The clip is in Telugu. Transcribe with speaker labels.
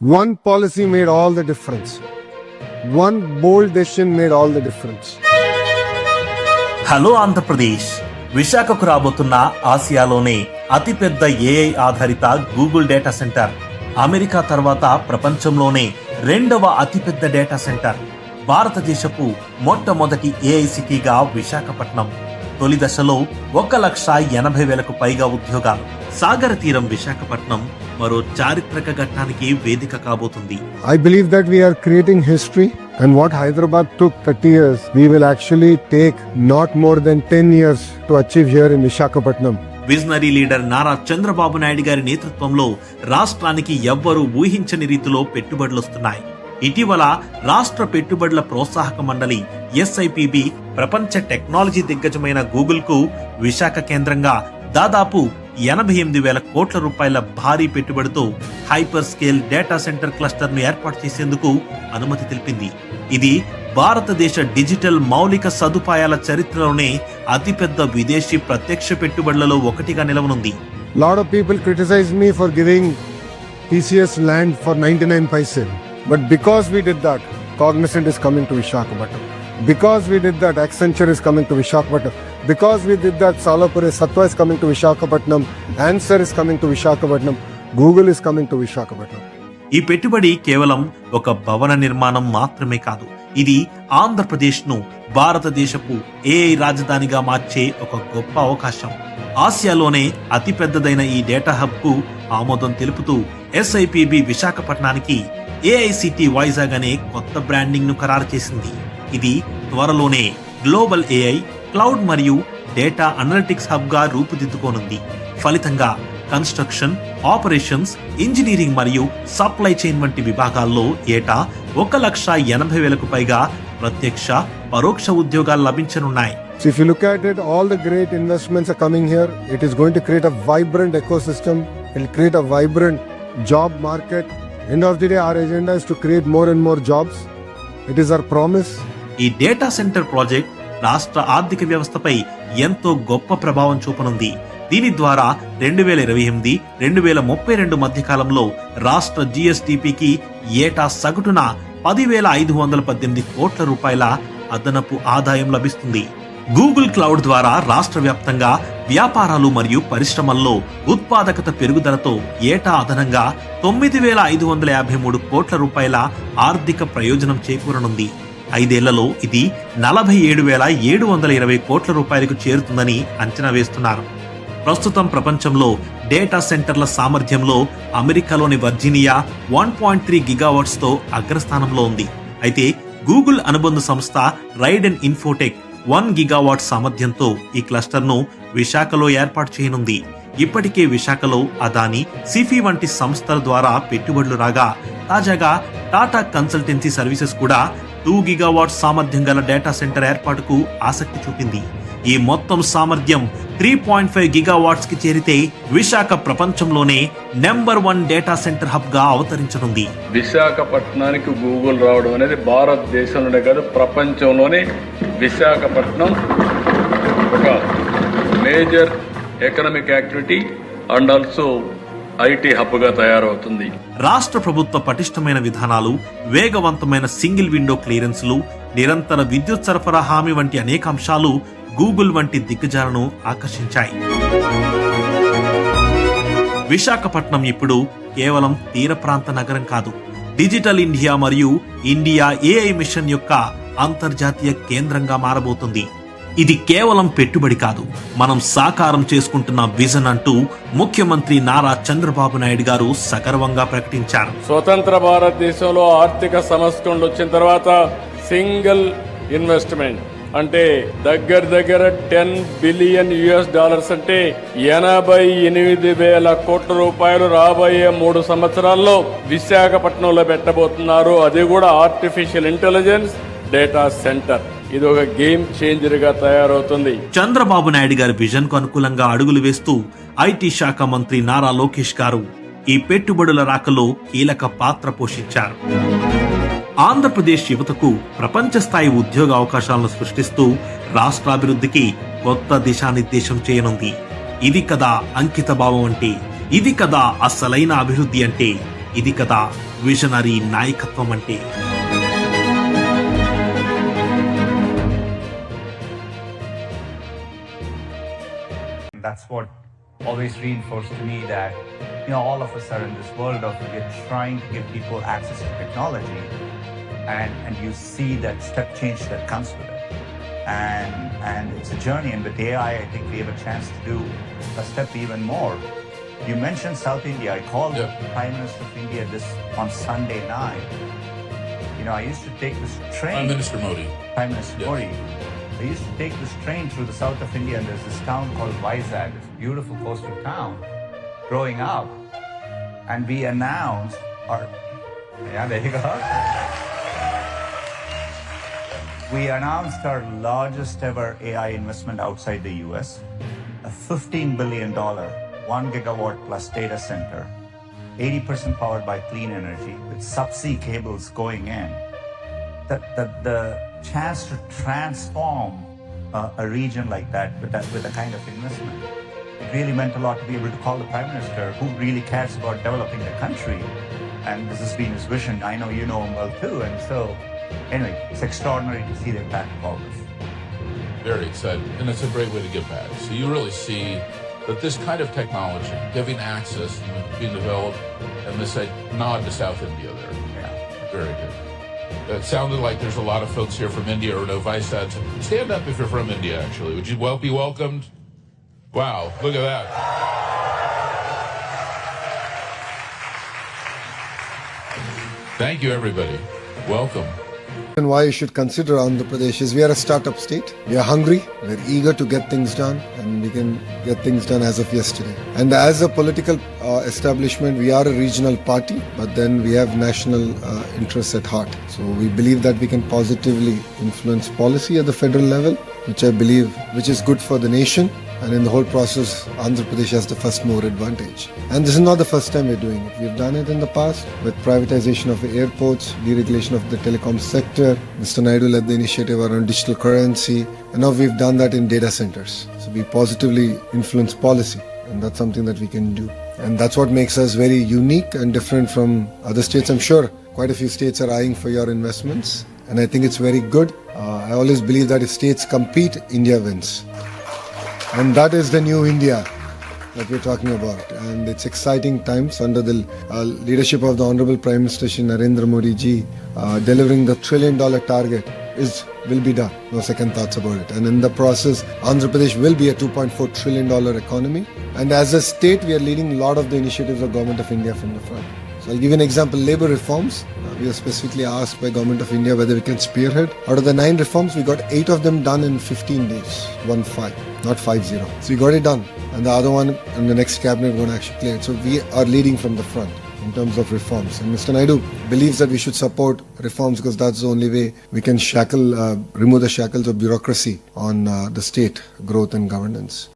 Speaker 1: One policy made all the difference. One bold decision made all the difference.
Speaker 2: Hello Andhra Pradesh విశాఖకు రాబోతున్న ఆసియాలోనే అతిపెద్ద ఏఐ ఆధారిత గూగుల్ డేటా సెంటర్ అమెరికా తర్వాత ప్రపంచంలోనే రెండవ అతిపెద్ద డేటా సెంటర్ భారతదేశపు మొట్టమొదటి ఏఐ సిటీగా విశాఖపట్నం. తొలి దశలో ఒక లక్ష ఎనభై వేలకు పైగా ఉద్యోగాలు. సాగర తీరం విశాఖపట్నం మరో చారిత్రక ఘట్టానికి వేదిక కాబోతుంది
Speaker 1: believe that we are creating history, and what Hyderabad took 30 years, we will actually take not more than 10 years to achieve here in Vishakhapatnam.
Speaker 2: Visionary leader Nara Chandrababu Naidu గారి నేతృత్వంలో రాష్ట్రానికి ఎవ్వరూ ఊహించని రీతిలో పెట్టుబడులొస్తున్నాయి ఇటీవల రాష్ట్ర పెట్టుబడుల ప్రోత్సాహక మండలి ఎస్ఐపిబి ప్రపంచ టెక్నాలజీ దిగ్గజమైన గూగుల్కు విశాఖ కేంద్రంగా దాదాపు ఎనభై ఎనిమిది వేల కోట్ల రూపాయల భారీ పెట్టుబడితో హైపర్ స్కేల్ డేటా సెంటర్ క్లస్టర్ను ఏర్పాటు చేసేందుకు అనుమతి తెలిపింది ఇది భారతదేశ డిజిటల్ మౌలిక సదుపాయాల చరిత్రలోనే అతిపెద్ద విదేశీ ప్రత్యక్ష పెట్టుబడులలో ఒకటిగా నిలవనుంది
Speaker 1: lot of people criticize me for giving giving TCS land for 99 paise. But because we did that, Cognizant is coming to Vishakhapatnam. Because we did that Accenture is coming to Visakhapatnam because we did that Salarpuria Sattva is coming to Visakhapatnam answer is coming to Visakhapatnam Google is coming to Visakhapatnam
Speaker 2: ఈ పెట్టుబడి కేవలం ఒక భవన నిర్మాణం మాత్రమే కాదు ఇది ఆంధ్రప్రదేశ్ను భారతదేశపు ఏ రాజధానిగా మార్చే ఒక గొప్ప అవకాశం. ఆసియాలోనే అతి పెద్దదైన ఈ డేటా హబ్కు ఆమోదం తెలుపుతూ ఎస్ఐపిబి విశాఖపట్నానికి ఏఐసిటి వైజాగ్ అనే కొత్త బ్రాండింగ్ను ఖరారు చేసింది. ఇది త్వరలోనే గ్లోబల్ ఏఐ క్లౌడ్ మరియు డేటా అనలిటిక్స్ హబ్గా రూపుదిద్దుకోనుంది ఫలితంగా కన్స్ట్రక్షన్ ఆపరేషన్స్ ఇంజనీరింగ్ మరియు సప్లై చైన్ వంటి విభాగాల్లో ఏటా ఒక లక్ష ఎనభై వేలకు పైగా ప్రత్యక్ష పరోక్ష ఉద్యోగాలు లభించనున్నాయి
Speaker 1: So if you look at it, all the great investments are coming here. It is going to create a vibrant ecosystem. It will create a vibrant job market. End of the day, our agenda is to create more and more jobs. It is our promise.
Speaker 2: ఈ డేటా సెంటర్ ప్రాజెక్ట్ రాష్ట్ర ఆర్థిక వ్యవస్థపై ఎంతో గొప్ప ప్రభావం చూపనుంది. దీని ద్వారా రెండు వేల ఇరవై ఎనిమిది రెండు వేల ముప్పై రెండు మధ్య కాలంలో రాష్ట్ర జిఎస్టిపికి ఏటా సగటున పదివేల ఐదు వందల పద్దెనిమిది కోట్ల రూపాయల అదనపు ఆదాయం లభిస్తుంది. గూగుల్ క్లౌడ్ ద్వారా రాష్ట్ర వ్యాప్తంగా వ్యాపారాలు మరియు పరిశ్రమల్లో ఉత్పాదకత పెరుగుదలతో ఏటా అదనంగా తొమ్మిది వేల ఐదు వందల యాభై మూడు కోట్ల రూపాయల ఆర్థిక ప్రయోజనం చేకూరనుంది. ఐదేళ్ళలో ఇది నలభై ఏడు వేల ఏడు వందల ఇరవై కోట్ల రూపాయలకు చేరుతుందని అంచనా వేస్తున్నారు. ప్రస్తుతం ప్రపంచంలో డేటా సెంటర్ల సామర్థ్యంలో అమెరికాలోని వర్జీనియా వన్ పాయింట్ త్రీ గిగావాట్స్తో అగ్రస్థానంలో ఉంది. అయితే గూగుల్ అనుబంధ సంస్థ Raiden Infotech one gigawatt సామర్థ్యంతో ఈ క్లస్టర్ను విశాఖలో ఏర్పాటు చేయనుంది. ఇప్పటికే విశాఖలో అదాని సిఫీ వంటి సంస్థల ద్వారా పెట్టుబడులు రాగా తాజాగా టాటా కన్సల్టెన్సీ సర్వీసెస్ కూడా టూ గిగావాట్ సామర్థ్యం గల డేటా సెంటర్ ఏర్పాటుకు ఆసక్తి చూపింది. ఈ మొత్తం సామర్థ్యం త్రీ పాయింట్ ఫైవ్ గిగావాట్స్కి చేరితే విశాఖ ప్రపంచంలోనే నెంబర్ వన్ డేటా సెంటర్ హబ్గా అవతరించనుంది.
Speaker 3: విశాఖపట్నానికి గూగుల్ రావడం అనేది భారతదేశంలోనే కాదు ప్రపంచంలోనే విశాఖపట్నం ఒక major economic activity and also IT హబ్గా తయారవుతుంది.
Speaker 2: రాష్ట్ర ప్రభుత్వ పటిష్టమైన విధానాలు వేగవంతమైన సింగిల్ విండో క్లియరెన్స్లు నిరంతర విద్యుత్ సరఫరా హామీ వంటి అనేక అంశాలు గూగుల్ వంటి దిగ్గజాలను ఆకర్షించాయి. విశాఖపట్నం ఇప్పుడు కేవలం తీర ప్రాంత నగరం కాదు. డిజిటల్ ఇండియా మరియు ఇండియా ఏఐ మిషన్ యొక్క అంతర్జాతీయ కేంద్రంగా మారబోతుంది. ఇది కేవలం పెట్టుబడి కాదు. మనం సాకారం చేసుకుంటున్న విజన్ అంటూ ముఖ్యమంత్రి నారా చంద్రబాబు నాయుడు గారు సగర్వంగా ప్రకటించారు.
Speaker 3: స్వతంత్ర భారతదేశంలో ఆర్థిక సంస్కరణలు వచ్చిన తర్వాత సింగిల్ ఇన్వెస్ట్మెంట్ అంటే దగ్గర దగ్గర టెన్ బిలియన్ యుఎస్ డాలర్స్ అంటే ఎనభై ఎనిమిది వేల కోట్ల రూపాయలు రాబోయే మూడు సంవత్సరాల్లో విశాఖపట్నంలో పెట్టబోతున్నారు. అది కూడా ఆర్టిఫిషియల్ ఇంటెలిజెన్స్ డేటా సెంటర్ ఇది ఒక గేమ్ చేంజర్గా తయారవుతుంది.
Speaker 2: చంద్రబాబు నాయుడు గారి విజన్కు అనుకూలంగా అడుగులు వేస్తూ ఐటీ శాఖ మంత్రి నారా లోకేష్ గారు ఈ పెట్టుబడుల రాకలో కీలక పాత్ర పోషించారు. ఆంధ్రప్రదేశ్ యువతకు ప్రపంచ స్థాయి ఉద్యోగ అవకాశాలను సృష్టిస్తూ రాష్ట్రాభివృద్ధికి కొత్త దిశానిర్దేశం చేయనుంది. ఇది కదా అంకిత భావం అంటే ఇది కదా అసలైన అభివృద్ధి అంటే ఇది కదా విజనరీ నాయకత్వం అంటే.
Speaker 4: That's what always reinforced to me that you know all of us are in this world of we're trying to give people access to technology and and you see that step change that comes with it and and it's a journey and with ai i think we have a chance to do a step even more you mentioned south india i called
Speaker 5: Yeah.
Speaker 4: the prime minister of india this on sunday night you know i used to take this train
Speaker 5: Prime Minister Modi.
Speaker 4: Prime Minister
Speaker 5: Yeah.
Speaker 4: Modi. I used to take this train through the south of India, and there's this town called Vizag. It's a beautiful coastal town. Growing up, and we announced our yeah, there you go. We announced our largest ever AI investment outside the US, a $15 billion, one gigawatt plus data center, 80% powered by clean energy with subsea cables going in the, the, the chance to transform uh, a region like that with, that with a kind of investment. It really meant a lot to be able to call the Prime Minister who really cares about developing the country. And this has been his vision. I know you know him well too. And so, anyway, it's extraordinary to see the impact of all this.
Speaker 5: Very exciting, And it's a great way to give back. So you really see that this kind of technology, giving access being developed, and this nod to South India there.
Speaker 4: Yeah.
Speaker 5: Very good. It sounded like there's a lot of folks here from India or no vice ads. Stand up if you're from India, actually. Would you well be welcomed? Wow, look at that. Thank you, everybody. Welcome.
Speaker 1: And why you should consider Andhra Pradesh is we are a startup state. We are hungry. We're eager to get things done, and we can get things done as of yesterday. And as a political uh, establishment, we are a regional party, but then we have national uh, interests at heart. So we believe that we can positively influence policy at the federal level, which I believe which is good for the nation. And in the whole process, Andhra Pradesh has the first mover advantage. And this is not the first time we're doing it. We've done it in the past with privatization of airports, deregulation of the telecom sector. Mr. Naidu led the initiative around digital currency. And now we've done that in data centers. So we positively influence policy. And that's something that we can do. And that's what makes us very unique and different from other states. I'm sure quite a few states are eyeing for your investments. And I think it's very good. Uh, I always believe that if states compete, India wins. And that is the new India that we're talking about. And it's exciting times under the uh, leadership of the Honorable Prime Minister Narendra Modi ji. Uh, delivering the trillion dollar target is will be done. No second thoughts about it. And in the process, Andhra Pradesh will be a 2.4 trillion dollar economy. And as a state, we are leading a lot of the initiatives of Government of India from the front. So I'll give you an example. Labor reforms. Uh, we are specifically asked by Government of India whether we can spearhead. Out of the nine reforms, we got eight of them done in 15 days. One five, not five zero. So we got it done. And the other one in the next cabinet going to actually play it. So we are leading from the front in terms of reforms. And Mr. Naidu believes that we should support reforms because that's the only way we can shackle, uh, remove the shackles of bureaucracy on uh, the state growth and governance.